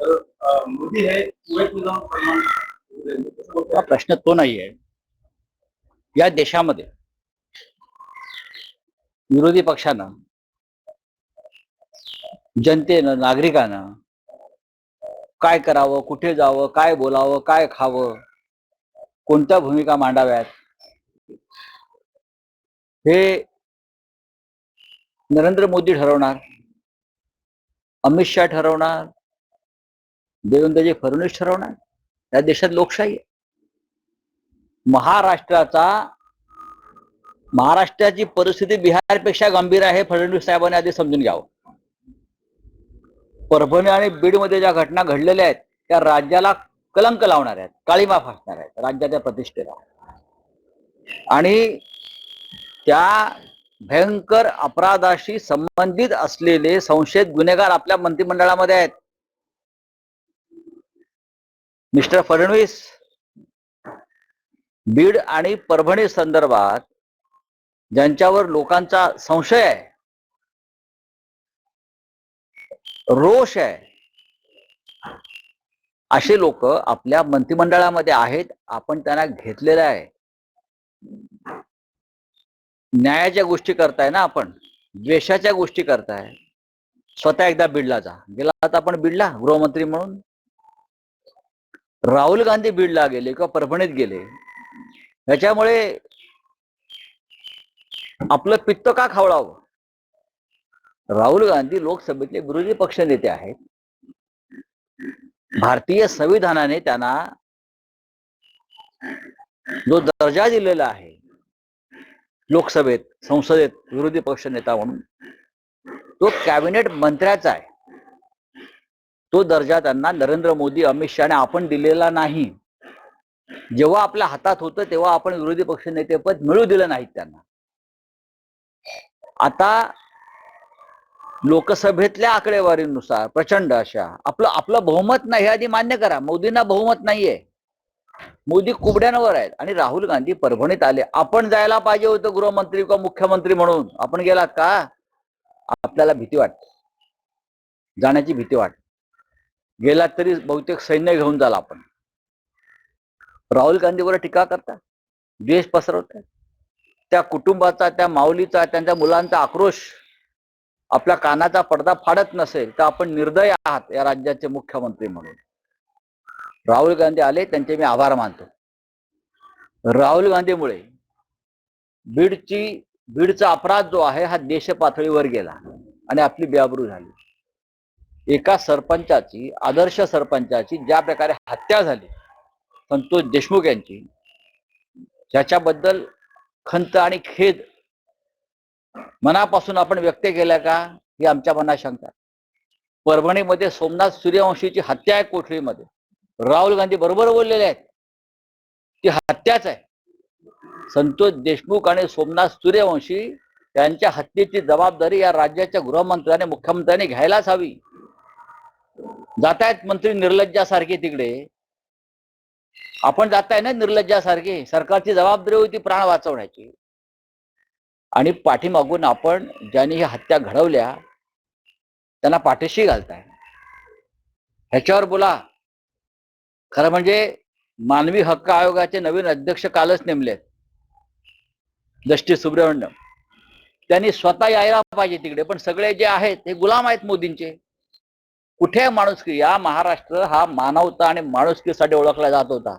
मोदी हे हा प्रश्न तो नाहीये. या देशामध्ये विरोधी पक्षानं जनतेनं नागरिकांना काय करावं कुठे जावं काय बोलावं काय खावं कोणत्या भूमिका मांडाव्यात हे नरेंद्र मोदी ठरवणार अमित शहा ठरवणार देवेंद्रजी फडणवीस ठरवणार. या देशात लोकशाही आहे. महाराष्ट्राचा महाराष्ट्राची परिस्थिती बिहारपेक्षा गंभीर आहे फडणवीस साहेबांनी आधी समजून घ्यावं. परभणी आणि बीडमध्ये ज्या घटना घडलेल्या आहेत त्या राज्याला कलंक लावणार आहेत काळीमा फासणार आहेत राज्याच्या प्रतिष्ठेला. आणि त्या भयंकर अपराधाशी संबंधित असलेले संशयित गुन्हेगार आपल्या मंत्रिमंडळामध्ये आहेत. मिस्टर फडणवीस बीड आणि परभणी संदर्भात ज्यांच्यावर लोकांचा संशय आहे रोष आहे असे लोक आपल्या मंत्रिमंडळामध्ये आहेत आपण त्यांना घेतलेलं आहे. न्यायाच्या गोष्टी करताय ना आपण द्वेषाच्या गोष्टी करताय. स्वतः एकदा बिडला जा. गेला आता आपण बिडला गृहमंत्री म्हणून. राहुल गांधी बीडला गेले किंवा परभणीत गेले त्याच्यामुळे आपलं पित्त का खावळावं? राहुल गांधी लोकसभेतले विरोधी पक्ष नेते आहेत. भारतीय संविधानाने त्यांना जो दर्जा दिलेला आहे लोकसभेत संसदेत विरोधी पक्ष नेता म्हणून तो कॅबिनेट मंत्र्याचा आहे. तो दर्जा त्यांना नरेंद्र मोदी अमित शहाने आपण दिलेला नाही. जेव्हा आपल्या हातात होतं तेव्हा आपण विरोधी पक्ष नेतेपद मिळू दिलं नाहीत त्यांना. आता लोकसभेतल्या आकडेवारीनुसार प्रचंड अशा आपलं आपलं बहुमत नाही आधी मान्य करा. मोदींना बहुमत नाहीये. मोदी कुबड्यांवर आहेत आणि राहुल गांधी परभणीत आले. आपण जायला पाहिजे होतं गृहमंत्री किंवा मुख्यमंत्री म्हणून. आपण गेलात का? आपल्याला भीती वाटते. जाण्याची भीती वाटते. गेलात तरी बहुतेक सैन्य घेऊन जाला आपण. राहुल गांधीवर टीका करता द्वेष पसरवतात? त्या कुटुंबाचा त्या माऊलीचा त्यांच्या मुलांचा आक्रोश आपल्या कानाचा पडदा फाडत नसेल तर आपण निर्दय आहात या राज्याचे मुख्यमंत्री म्हणून. राहुल गांधी आले त्यांचे मी आभार मानतो. राहुल गांधीमुळे बीडची बीडचा अपराध जो आहे हा देश पातळीवर गेला आणि आपली बेआबरू झाली. एका सरपंचाची आदर्श सरपंचाची ज्या प्रकारे हत्या झाली संतोष देशमुख यांची ज्याच्याबद्दल खंत आणि खेद मनापासून आपण व्यक्त केल्या का ही आमच्या मनात शंका परभणीमध्ये सोमनाथ सूर्यवंशीची हत्या आहे कोठडीमध्ये. राहुल गांधी बरोबर बोललेले आहेत. ती हत्याच आहे. संतोष देशमुख आणि सोमनाथ सूर्यवंशी यांच्या हत्येची जबाबदारी या राज्याच्या गृहमंत्र्याने मुख्यमंत्र्यांनी घ्यायलाच हवी. जातायत मंत्री निर्लज्जासारखे तिकडे. आपण जाताय ना निर्लज्जासारखे सरकारची जबाबदारी होती प्राण वाचवण्याची. आणि पाठीमागून आपण ज्यांनी ही हत्या घडवल्या त्यांना पाठीशी घालताय. ह्याच्यावर बोला. खरं म्हणजे मानवी हक्क आयोगाचे नवीन अध्यक्ष कालच नेमलेत. जस्टिस सुब्रमण्यम. त्यांनी स्वतः यायला पाहिजे तिकडे पण सगळे जे आहेत हे गुलाम आहेत मोदींचे. कुठे माणुसकी? या महाराष्ट्र हा मानवता आणि माणुसकीसाठी ओळखला जात होता.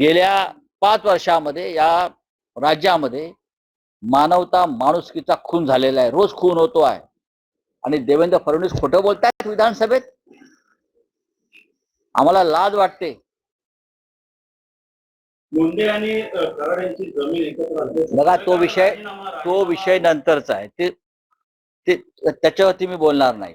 गेल्या पाच वर्षामध्ये या राज्यामध्ये मानवता माणुसकीचा खून झालेला आहे. रोज खून होतो आहे. आणि देवेंद्र फडणवीस खोटं बोलतायत विधानसभेत? आम्हाला लाज वाटते. बघा, तो विषय- तो विषय नंतरचा आहे. ते ते त्याच्यावरती मी बोलणार नाही.